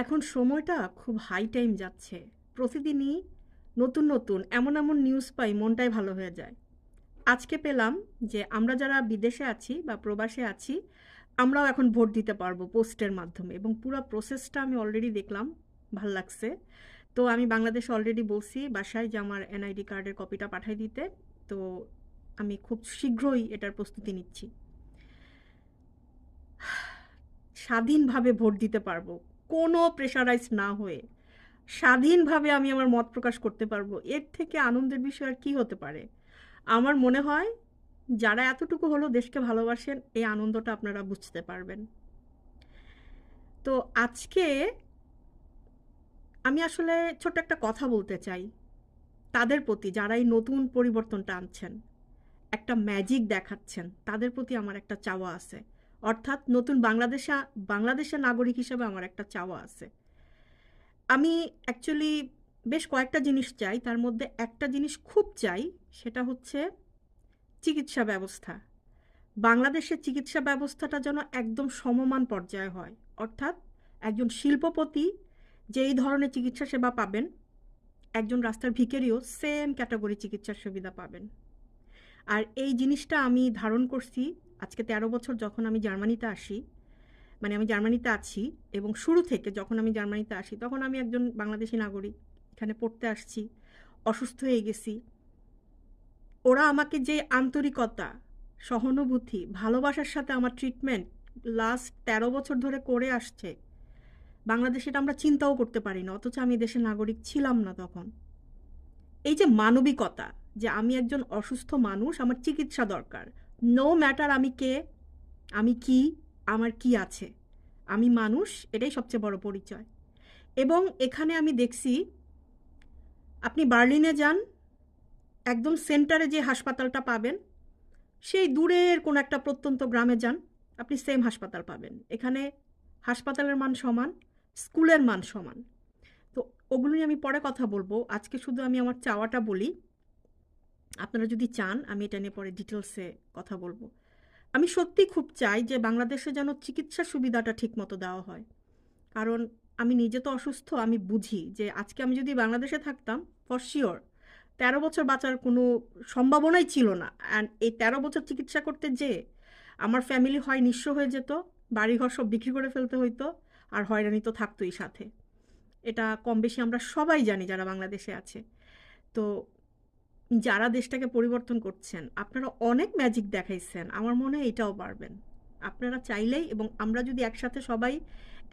এখন সময়টা খুব হাই টাইম যাচ্ছে। প্রতিদিনই নতুন নতুন এমন এমন নিউজ পাই, মনটাই ভালো হয়ে যায়। আজকে পেলাম যে আমরা যারা বিদেশে আছি বা প্রবাসে আছি, আমরাও এখন ভোট দিতে পারব পোস্টের মাধ্যমে এবং পুরো প্রসেসটা আমি অলরেডি দেখলাম, ভালো লাগছে। তো আমি বাংলাদেশে অলরেডি বলছি বাসায় যে আমার এনআইডি কার্ডের কপিটা পাঠিয়ে দিতে। তো আমি খুব শীঘ্রই এটার প্রস্তুতি নিচ্ছি। স্বাধীনভাবে ভোট দিতে পারব। কোনো প্রেশারাইজ না হয়ে স্বাধীনভাবে আমি আমার মত প্রকাশ করতে পারব, এর থেকে আনন্দের বিষয় আর কী হতে পারে? আমার মনে হয় যারা এতটুকু হলো দেশকে ভালোবাসেন, এই আনন্দটা আপনারা বুঝতে পারবেন। তো আজকে আমি আসলে ছোট্ট একটা কথা বলতে চাই। তাদের প্রতি যারা এই নতুন পরিবর্তনটা আনছেন, একটা ম্যাজিক দেখাচ্ছেন, তাদের প্রতি আমার একটা চাওয়া আছে। অর্থাৎ নতুন বাংলাদেশে, বাংলাদেশের নাগরিক হিসেবে আমার একটা চাওয়া আছে। আমি অ্যাকচুয়ালি বেশ কয়েকটা জিনিস চাই, তার মধ্যে একটা জিনিস খুব চাই, সেটা হচ্ছে চিকিৎসা ব্যবস্থা। বাংলাদেশের চিকিৎসা ব্যবস্থাটা যেন একদম সমমান পর্যায়ে হয়। অর্থাৎ একজন শিল্পপতি যেই ধরনের চিকিৎসা সেবা পাবেন, একজন রাস্তার ভিকেরিও সেম ক্যাটাগরি চিকিৎসার সুবিধা পাবেন। আর এই জিনিসটা আমি ধারণ করছি আজকে তেরো বছর যখন আমি জার্মানিতে আসি মানে আমি জার্মানিতে আছি এবং শুরু থেকে যখন আমি জার্মানিতে আসি, তখন আমি একজন বাংলাদেশি নাগরিক। এখানে পড়তে আসছি, অসুস্থ হয়ে গেছি। ওরা আমাকে যে আন্তরিকতা, সহানুভূতি, ভালোবাসার সাথে আমার ট্রিটমেন্ট লাস্ট তেরো বছর ধরে করে আসছে, বাংলাদেশে এটা আমরা চিন্তাও করতে পারি না, অথচ আমি দেশের নাগরিক ছিলাম না তখন। এই যে মানবিকতা, যে আমি একজন অসুস্থ মানুষ, আমার চিকিৎসা দরকার নো ম্যাটার আমি কে, আমি কি, আমার কি আছে। আমি মানুষ, এটাই সবচেয়ে বড় পরিচয়। এবং এখানে আমি দেখছি, আপনি বার্লিনে যান, একদম সেন্টারে যে হাসপাতালটা পাবেন, সেই দূরের কোনো একটা প্রত্যন্ত গ্রামে যান, আপনি সেম হাসপাতাল পাবেন। এখানে হাসপাতালের মান সমান, স্কুলের মান সমান। তো ওগুলো নিয়ে আমি পরে কথা বলব। আজকে শুধু আমি আমার চাওয়াটা বলি আপনারা যদি চান, আমি এটা নিয়ে পরে ডিটেলসে কথা বলব। আমি সত্যি খুব চাই যে বাংলাদেশে যেন চিকিৎসা সুবিধাটা ঠিক মতো দেওয়া হয়। কারণ আমি নিজে তো অসুস্থ, আমি বুঝি যে আজকে আমি যদি বাংলাদেশে থাকতাম ফর শিওর তেরো বছর বাঁচার কোনো সম্ভাবনাই ছিল না। অ্যান্ড এই তেরো বছর চিকিৎসা করতে যে আমার ফ্যামিলি হয় নিঃস্ব হয়ে যেত, বাড়িঘর সব বিক্রি করে ফেলতে হইতো, আর হয়রানি তো থাকতোই সাথে। এটা কম বেশি আমরা সবাই জানি যারা বাংলাদেশে আছে। তো যারা দেশটাকে পরিবর্তন করছেন, আপনারা অনেক ম্যাজিক দেখাইছেন। আমার মনে হয় এটাও পারবেন। আপনারা চাইলেই এবং আমরা যদি একসাথে সবাই